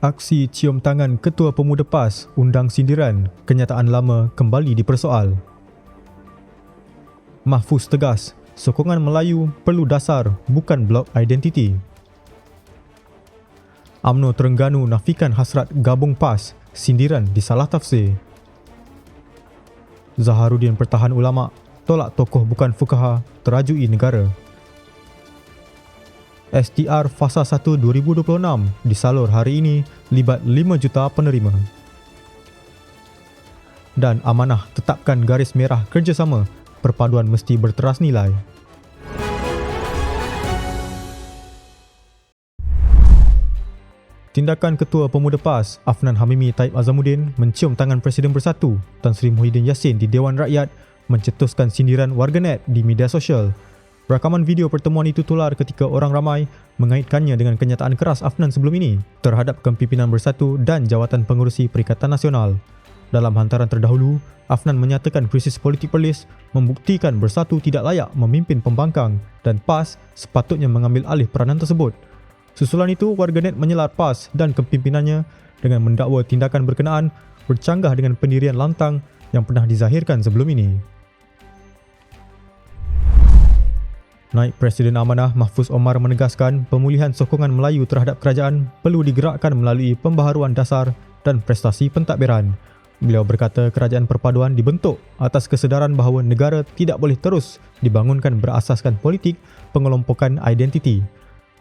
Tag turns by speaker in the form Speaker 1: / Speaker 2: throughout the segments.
Speaker 1: Aksi cium tangan Ketua Pemuda PAS undang sindiran, kenyataan lama kembali dipersoal. Mahfuz tegas, sokongan Melayu perlu dasar bukan blok identiti. AMNO Terengganu nafikan hasrat gabung PAS, sindiran disalah tafsir. Zaharuddin Pertahan Ulama tolak tokoh bukan fukaha terajui negara. STR Fasa 1 2026 disalur hari ini libat 5 juta penerima. Dan amanah tetapkan garis merah kerjasama, perpaduan mesti berteras nilai. Tindakan Ketua Pemuda PAS, Afnan Hamimi Taib Azamuddin mencium tangan Presiden Bersatu Tan Sri Muhyiddin Yassin di Dewan Rakyat mencetuskan sindiran warganet di media sosial Rakaman video pertemuan itu tular ketika orang ramai mengaitkannya dengan kenyataan keras Afnan sebelum ini terhadap kepimpinan bersatu dan jawatan pengurusi Perikatan Nasional. Dalam hantaran terdahulu, Afnan menyatakan krisis politik Perlis membuktikan bersatu tidak layak memimpin pembangkang dan PAS sepatutnya mengambil alih peranan tersebut. Susulan itu, warganet menyelar PAS dan kepimpinannya dengan mendakwa tindakan berkenaan bercanggah dengan pendirian lantang yang pernah dizahirkan sebelum ini. Naik Presiden Amanah Mahfuz Omar menegaskan pemulihan sokongan Melayu terhadap kerajaan perlu digerakkan melalui pembaharuan dasar dan prestasi pentadbiran. Beliau berkata kerajaan perpaduan dibentuk atas kesedaran bahawa negara tidak boleh terus dibangunkan berasaskan politik pengelompokan identiti.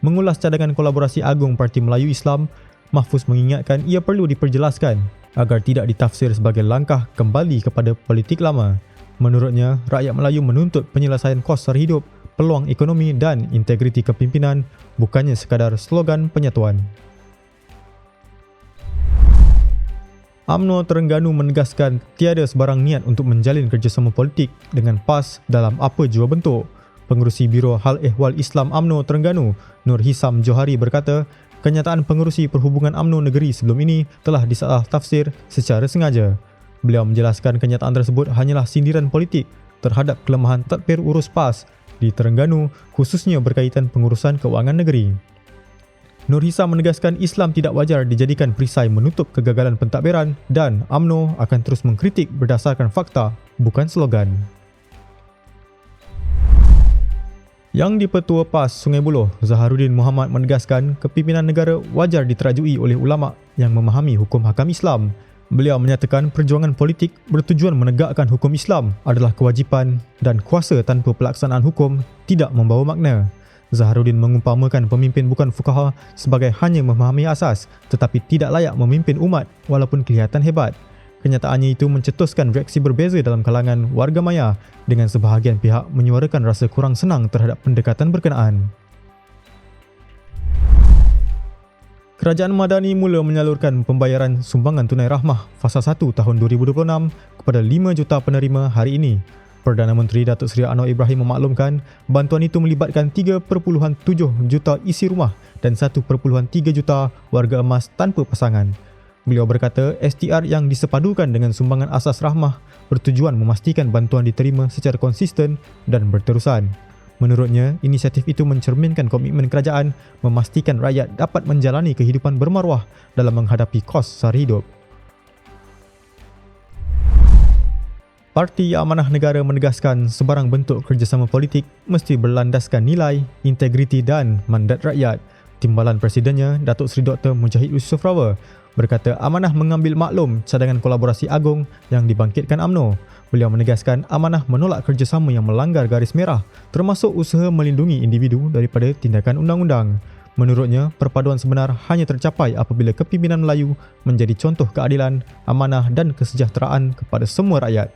Speaker 1: Mengulas cadangan kolaborasi agung Parti Melayu Islam, Mahfuz mengingatkan ia perlu diperjelaskan agar tidak ditafsir sebagai langkah kembali kepada politik lama. Menurutnya, rakyat Melayu menuntut penyelesaian kos hidup peluang ekonomi dan integriti kepimpinan bukannya sekadar slogan penyatuan. AMNO Terengganu menegaskan tiada sebarang niat untuk menjalin kerjasama politik dengan PAS dalam apa jua bentuk. Pengurusi Biro Hal Ehwal Islam AMNO Terengganu, Nur Hisam Johari berkata, kenyataan pengurusi perhubungan AMNO negeri sebelum ini telah disalah tafsir secara sengaja. Beliau menjelaskan kenyataan tersebut hanyalah sindiran politik terhadap kelemahan tadbir urus PAS di Terengganu khususnya berkaitan pengurusan keuangan negeri. Nur Hisa menegaskan Islam tidak wajar dijadikan perisai menutup kegagalan pentadbiran dan AMNO akan terus mengkritik berdasarkan fakta, bukan slogan. Yang di-Petua PAS Sungai Buloh, Zaharuddin Muhammad menegaskan kepimpinan negara wajar diterajui oleh ulama yang memahami hukum hakam Islam Beliau menyatakan perjuangan politik bertujuan menegakkan hukum Islam adalah kewajipan dan kuasa tanpa pelaksanaan hukum tidak membawa makna. Zaharuddin mengumpamakan pemimpin bukan fukaha sebagai hanya memahami asas tetapi tidak layak memimpin umat walaupun kelihatan hebat. Kenyataannya itu mencetuskan reaksi berbeza dalam kalangan warga maya dengan sebahagian pihak menyuarakan rasa kurang senang terhadap pendekatan berkenaan. Kerajaan Madani mula menyalurkan pembayaran sumbangan tunai rahmah fasa 1 tahun 2026 kepada 5 juta penerima hari ini. Perdana Menteri Datuk Seri Anwar Ibrahim memaklumkan bantuan itu melibatkan 3.7 juta isi rumah dan 1.3 juta warga emas tanpa pasangan. Beliau berkata STR yang disepadukan dengan sumbangan asas rahmah bertujuan memastikan bantuan diterima secara konsisten dan berterusan. Menurutnya, inisiatif itu mencerminkan komitmen kerajaan memastikan rakyat dapat menjalani kehidupan bermaruah dalam menghadapi kos sara hidup. Parti Amanah Negara menegaskan sebarang bentuk kerjasama politik mesti berlandaskan nilai, integriti dan mandat rakyat. Timbalan Presidennya, Datuk Seri Dr. Mujahid Yusof Rawa, berkata amanah mengambil maklum cadangan kolaborasi agung yang dibangkitkan AMNO. Beliau menegaskan amanah menolak kerjasama yang melanggar garis merah termasuk usaha melindungi individu daripada tindakan undang-undang. Menurutnya, perpaduan sebenar hanya tercapai apabila kepimpinan Melayu menjadi contoh keadilan, amanah dan kesejahteraan kepada semua rakyat.